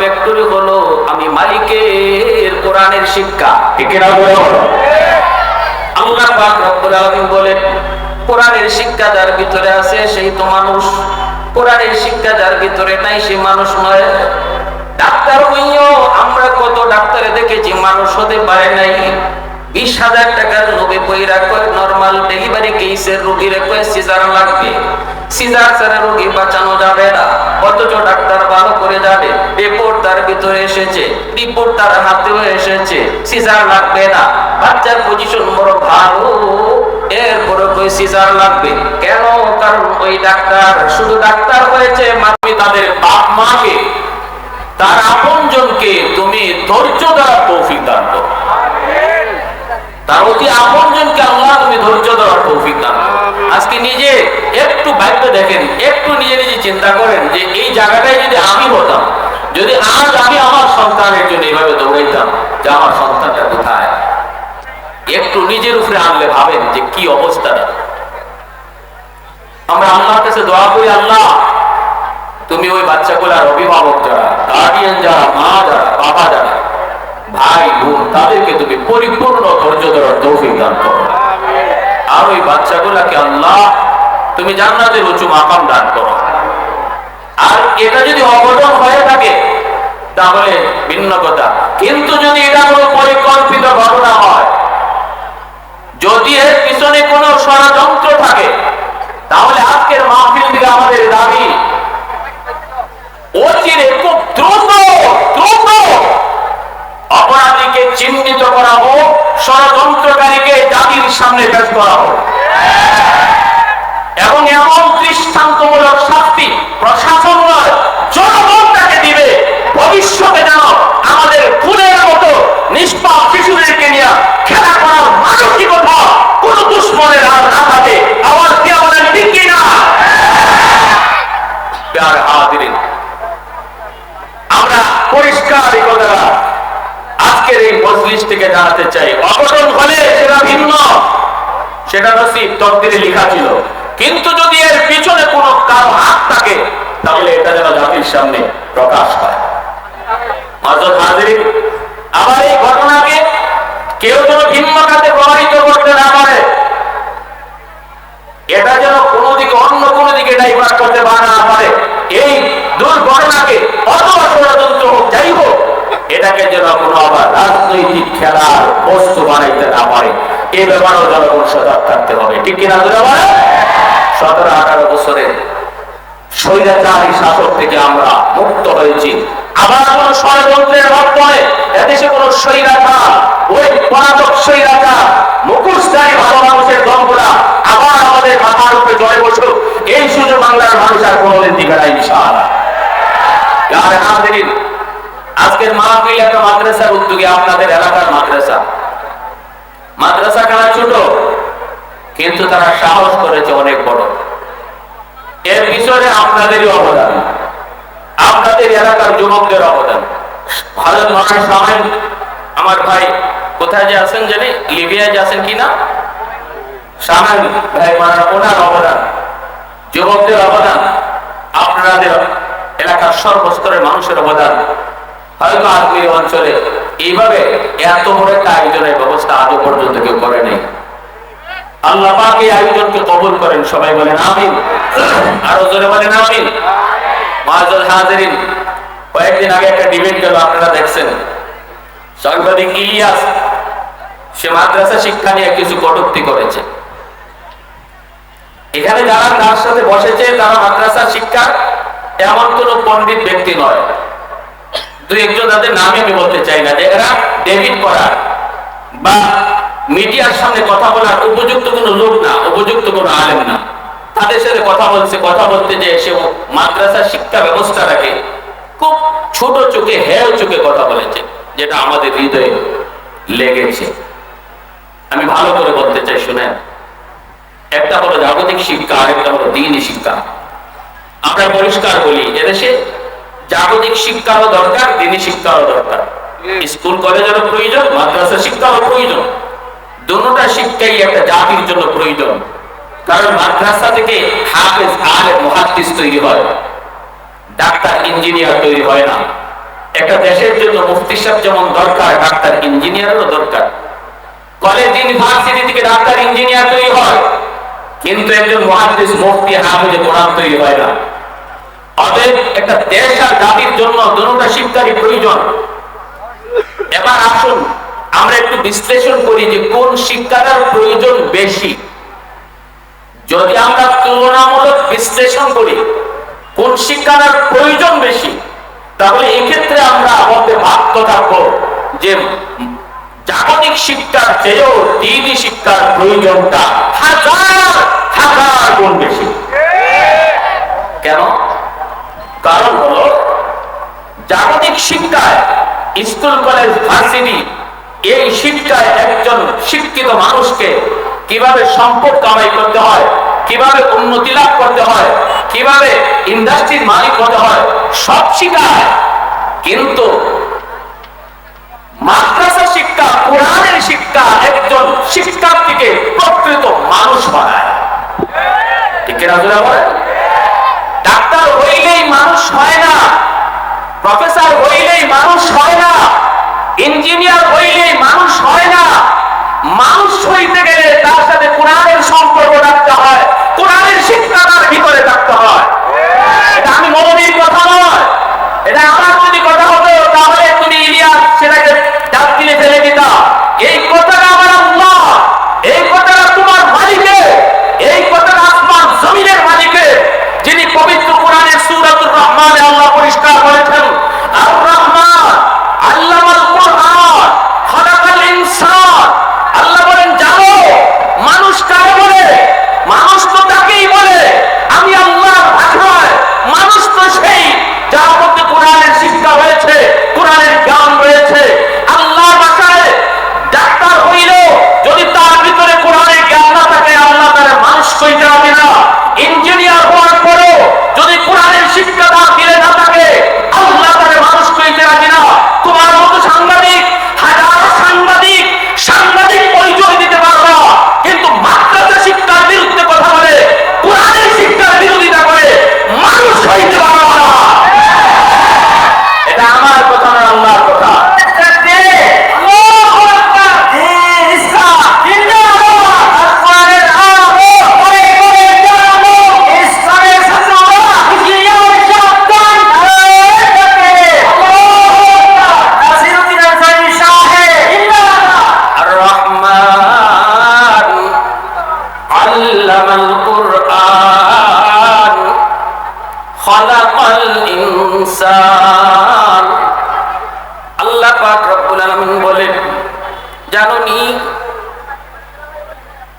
Factory হলো, আমি মালিকের কোরআনের শিক্ষা। ঠিক না বলো? আল্লাহ পাক রব্বুল আলামিন বলেন, কোরআনের শিক্ষা যার ভিতরে আছে, সেই তো মানুষ। কোরআনের শিক্ষা যার ভিতরে নাই, সে মানুষ নয়। ডাক্তার হইও আমরা কত ডাক্তারে দেখেছি, মানুষ হতে পারে নাই। বিশ হাজার টাকার নবে বইরা কয় নর্মাল ডেলিভারি কেসের রোগীর কয় সিজার লাগবে? সিজার ছাড়া রোগী বাঁচানো যাবে না। অথচ ডাক্তার ভালো করে যাবে রিপোর্ট তার ভিতরে এসেছে রিপোর্ট তার হাতেও এসেছে সিজার লাগবে না। বাচ্চার পজিশন বড় ভালো এরপরে কই সিজার লাগবে। কেন? কারণ ওই ডাক্তার, শুধু ডাক্তার হয়েছে মাতৃ তাদের বাপ মাকে। তার আপনজনকে তুমি ধৈর্য দ্বারা তৌফিক দান করো। তার অতি আপনজনকে আল্লাহ তুমি ধৈর্য দেওয়ার তৌফিক দান আজকে নিজে একটু ভাবতে দেখেন একটু নিজে নিজে চিন্তা করেন যে এই জায়গাটায় যদি আমি হতাম যদি আজ আমি আমার সন্তানের জন্য এইভাবে দৌড়াইতাম যে আমার সন্তানটা কোথায়? একটু নিজের উপরে আনলে ভাবেন যে কি অবস্থাটা আমরা আল্লাহর কাছে দোয়া করি আল্লাহ তুমি ওই বাচ্চাগুলার অভিভাবক যারা গার্ডিয়ান যারা মা যারা বাবা যারা ভাই বোন তাদেরকে তুমি পরিপূর্ণ তৌফিক দান করো। আর ওই বাচ্চাগুলাকে আল্লাহ, তুমি জান্নাতের উঁচু মাকাম দান করো। আর এটা যদি অঘটন হয়ে থাকে, তাহলে ভিন্ন কথা। কিন্তু যদি এটা কোনো পরিকল্পিত ঘটনা হয় যদি এর পিছনে কোনো ষড়যন্ত্র থাকে তাহলে আজকের মাহফিল থেকে আমাদের দাবি অচিরে খুব দ্রুত দ্রুত অপরাধীকে চিহ্নিত করা হোক ষড়যন্ত্রকারীকে জাতির সামনে পেশ করা হোক এবং এমন দৃষ্টান্তমূলক শাস্তি প্রশাসন নয়, জনগণ তাকে দিবে। ভবিষ্যতে যেন আমাদের ফুলের মতো নিষ্পাপ শিশুদেরকে নিয়ে খেলা করার মানসিকতা কোন দুশ্মনের আর না থাকে। আওয়াজ দিয়ে আমাদের ঠিক কিনা আমরা পরিষ্কার আজকের এই মজলিস থেকে জানাতে চাই। অঘটন হলে সেটা ভিন্ন। সেটা নসিব তকদিরে লেখা ছিল। কিন্তু যদি এর পিছনে কোনো কারও হাত থাকে, তাহলে এটা যেন জাতির সামনে প্রকাশ পায়। আবার এই ঘটনাকে কেউ যেন ভিন্ন প্রভাবিত করতে না পারে, এটা যেন কোনো দিকে, অন্য কোনো দিকে ডাইভার্ট করতে পারে না পারে, এই দুর্ঘটনাকে অথবা ষড়যন্ত্র হোক, যাই হোক এটাকে যেন কোনো আবার রাজনৈতিক খেলার বস্তু বানাইতে না পারে। এ ব্যাপারেও জনগণ সজাগ থাকতে হবে। ঠিক কিনা সতেরো, আঠারো বছরের স্বৈরাচারী শাসক থেকে আমরা মুক্ত হয়েছি। আবার কোন ষড়যন্ত্রের ভাব পড়ে? এদেশে কোন স্বৈরাচার, ওই পলাতক স্বৈরাচার, মুখোশধারী ভালো মানুষের দলগুলা আবার আমাদের মাথার উপরে জয় বসুক। এই সুযোগ বাংলার মানুষ আর কোনোদিন দিবে না ইনশাআল্লাহ। আজকের মাহফিল একটা মাদ্রাসার উদ্যোগে আপনাদের এলাকার মাদ্রাসা। মাদ্রাসা খানা ছোট? কিন্তু তারা সাহস করেছে অনেক বড়। এর পিছনে আপনাদেরই অবদান। আপনাদের এলাকার যুবকদের অবদান। ভারত মহান সামেন আমার ভাই, কোথায় যে আছেন জানি? লিবিয়ায় যে আছেন কিনা সামেন ভাই মানে ওনার অবদান। যুবকদের অবদান। আপনাদের এলাকার সর্বস্তরের মানুষের অবদান। হয়তো আজকের অঞ্চলে এইভাবে এত বড় একটা আয়োজনের ব্যবস্থা আজও পর্যন্ত কেউ আল্লাহ পাক এই আয়োজনকে কবুল করেন, সবাই বলেন আমিন। আরও জোরে বলেন আমিন। হাজিরিন, কয়েকদিন আগে একটা ডিবেট গেল, আপনারা দেখছেন। সাংবাদিক ইলিয়াস, সে মাদ্রাসা শিক্ষা নিয়ে কিছু কটূক্তি করেছে। এখানে যারা তার সাথে বসেছে, তারা মাদ্রাসা শিক্ষা এমন কোন পণ্ডিত ব্যক্তি নয়। দু একজন তাদের নামে আমি বলতে চাই না, যে এরা ডেবিট করার বা মিডিয়ার সামনে কথা বলার উপযুক্ত কোনো লোক না, উপযুক্ত কোনো আলেম না। তাদের সাথে কথা বলছে, কথা বলতে যে সে মাদ্রাসা শিক্ষা খুব ছোট চোখে চোখে কথা বলেছে, যেটা আমাদের হৃদয়ে লেগেছে। আমি ভালো করে বলতে চাই, শুনেন। একটা হলো জাগতিক শিক্ষা, আরেকটা হলো দিনই শিক্ষা। আমরা পরিষ্কার বলি, এদেশে জাগতিক শিক্ষারও দরকার দিনই শিক্ষারও দরকার। স্কুল কলেজেরও প্রয়োজন মাদ্রাসা শিক্ষারও প্রয়োজন। দুটা শিক্ষাই একটা জাতির জন্য প্রয়োজন। কারণ মাদ্রাসা থেকে হাফেজ আলেম মুহাদ্দিস তৈরি হয়। ডাক্তার ইঞ্জিনিয়ার তৈরি হয় না। একটা দেশের জন্য মুফতি সাহেব যেমন দরকার ডাক্তার ইঞ্জিনিয়ারেরও দরকার। কলেজ ইউনিভার্সিটি থেকে ডাক্তার ইঞ্জিনিয়ার তৈরি হয়। কিন্তু একজন মহাদিস মুফতি হাফিজে কোরআন তৈরি হয় না। অতএব একটা দেশ আর জন্য দুটা শিক্ষারই প্রয়োজন। এবার আসুন, আমরা একটু বিশ্লেষণ করি যে কোন শিক্ষাটার প্রয়োজন বেশি। যদি আমরা তুলনামূলক বিশ্লেষণ করি, কোন শিক্ষাটার প্রয়োজন বেশি, তাহলে এক্ষেত্রে আমরা আমাদের বাধ্য থাকব যে জাগতিক শিক্ষার চেয়েও দিনই শিক্ষার প্রয়োজনটা হাজার হাজার গুণ বেশি। কেন? কারণ হলো, জাগতিক শিক্ষায় স্কুল, কলেজ, ভার্সিটি, এই শিক্ষায় একজন শিক্ষিত মানুষকে কীভাবে সম্পদ কামাই করতে হয়, কীভাবে উন্নতি লাভ করতে হয়, কীভাবে ইন্ডাস্ট্রির মালিক হতে হয়, সব শিখায় কিন্তু মাদ্রাসা শিক্ষা, কোরআনের শিক্ষা একজন শিক্ষার্থীকে প্রকৃত মানুষ বানায়। ঠিক কিনা জোরে বলেন? ডাক্তার হইলেই মানুষ হয় না প্রফেসর হইলেই মানুষ হয় না। ইঞ্জিনিয়ার হইলেই মানুষ হয় না। মানুষ হইতে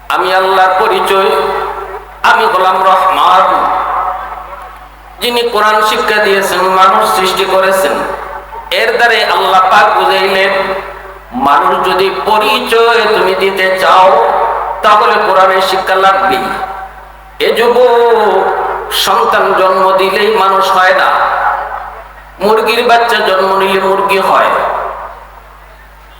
আমি আল্লাহর পরিচয়। আমি হলাম রহমান। যিনি কোরআন শিক্ষা দিয়েছেন, মানুষ সৃষ্টি করেছেন, এর দ্বারে আল্লাহ পাক বুঝাইলেন, মানুষ যদি পরিচয় তুমি দিতে চাও, তাহলে কোরআনের শিক্ষা লাগবে। এ যুব সন্তান জন্ম দিলেই মানুষ হয় না। মুরগির বাচ্চা জন্ম নিলে মুরগি হয়।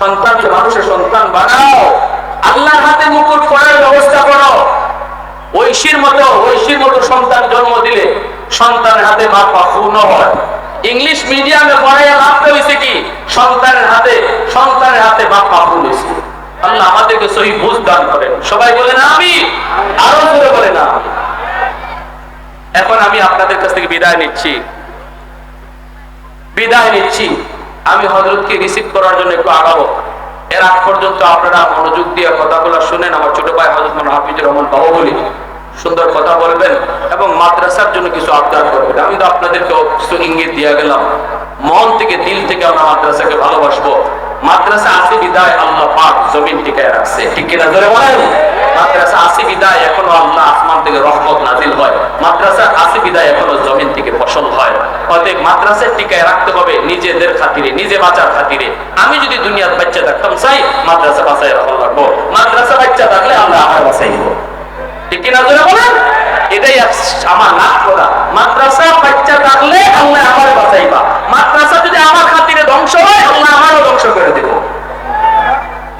সন্তানকে, মানুষের সন্তান বানাও। আল্লাহর হাতে মুকুট পরার ব্যবস্থা করো। ঐশীর মতো ঐশীর মতো সন্তান জন্ম দিলে সন্তানের হাতে মা পাখুন হয়। ইংলিশ মিডিয়ামে পড়াইয়া লাভটা হয়েছে কি? সন্তানের হাতে সন্তানের হাতে মা পাখুন হয়েছে আল্লাহ আমাদেরকে সহি বুঝ দান করেন। সবাই বলে না আমি আরও জোরে বলে না এখন আমি আপনাদের কাছ থেকে বিদায় নিচ্ছি। বিদায় নিচ্ছি। আমি হজরতকে রিসিভ করার জন্য একটু আগাবো। এর আগ পর্যন্ত আপনারা মনোযোগ দিয়ে কথাগুলো শুনেন, আমার ছোট ভাই হজরত হাফিজুর রহমান বাবু বলি সুন্দর কথা বলবেন এবং মাদ্রাসার জন্য কিছু আবদার করবেন। আমি তো আপনাদেরকে কিছু ইঙ্গিত দিয়ে গেলাম। মন থেকে, দিল থেকে আমরা মাদ্রাসাকে ভালোবাসবো। মাদ্রাসা আছে বিদায়, আল্লাহ পাক জমিন টিকায় রাখছে। ঠিক কিনা জোরে বলেন? মাদ্রাসা আছে বিদায় এখনও আল্লাহ আসমান থেকে রহমত নাজিল হয়। মাদ্রাসা আছে বিদায় এখনও জমিন থেকে ফসল হয়। অতএব মাদ্রাসার টিকায় রাখতে হবে নিজেদের খাতিরে, নিজে বাঁচার খাতিরে। আমি যদি দুনিয়ার বাচ্চা থাকতাম, চাই মাদ্রাসা বাঁচাই রাখা লাগবো। মাদ্রাসা বাচ্চা থাকলে আমরা আমার বাঁচাই দিব মাদ্রাসা আল্লাহ আমার বাঁচাইবা। মাদ্রাসা যদি আমার খাতিরে ধ্বংস হয়, আল্লাহ আমারও ধ্বংস করে দেব।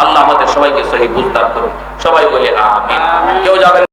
আল্লাহ আমাদের সবাইকে সহি বুঝতাম করুন সবাই বলে আমিন। কেউ যাবেন